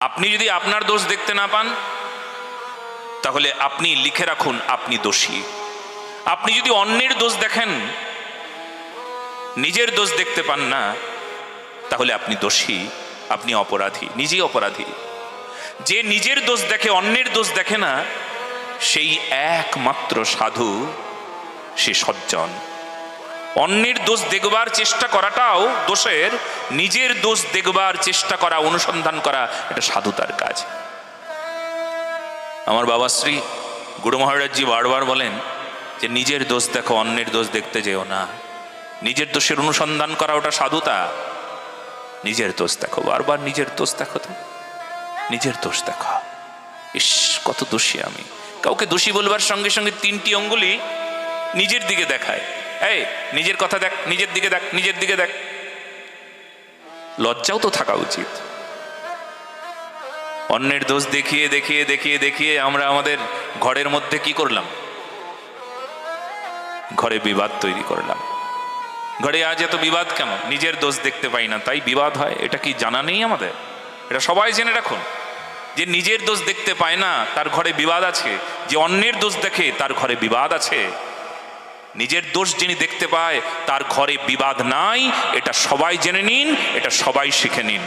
আপনি যদি আপনার দোষ দেখতে না পান, তাহলে আপনি লিখে রাখুন, আপনি দোষী। আপনি যদি অন্যের দোষ দেখেন, নিজের দোষ দেখতে পান না, তাহলে আপনি দোষী, আপনি অপরাধী, নিজেই অপরাধী। যে নিজের দোষ দেখে অন্যের দোষ দেখে না, সেই একমাত্র সাধু, সে সজ্জন। অন্যের দোষ দেখবার চেষ্টা করাটাও দোষের, নিজের দোষ দেখবার চেষ্টা করা, অনুসন্ধান করা, এটা সাধুতার কাজ। আমার বাবা শ্রী গুরু মহারাজজি বারবার বলেন যে, নিজের দোষ দেখো, অন্যের দোষ দেখতে যেও না। নিজের দোষের অনুসন্ধান করা, ওটা সাধুতা। নিজের দোষ দেখো, বারবার নিজের দোষ দেখো তো। নিজের দোষ দেখো। ইস, কত দোষী আমি। কাউকে দোষী বলবার সঙ্গে সঙ্গে তিনটি অঙ্গুলি নিজের দিকে দেখায়। এই, নিজের কথা দেখ, নিজের দিকে দেখ, নিজের দিকে দেখ। লজ্জাও তো থাকা উচিত। অন্যের দোষ দেখিয়ে দেখিয়ে দেখিয়ে দেখিয়ে আমরা আমাদের ঘরের মধ্যে কি করলাম? ঘরে বিবাদ তৈরি করলাম। ঘরে আজ এত বিবাদ কেন নিজের দোষ দেখতে পাই না, তাই বিবাদ হয়। এটা কি জানা নেই আমাদের? এটা সবাই জেনে রাখুন। যে নিজের দোষ দেখতে পায় না, তার ঘরে বিবাদ আছে। যে অন্যের দোষ দেখে, তার ঘরে বিবাদ আছে। নিজের দোষ যিনি দেখতে পায়, তার ঘরে বিবাদ নাই, এটা সবাই জেনে নিন, এটা সবাই শিখে নিন।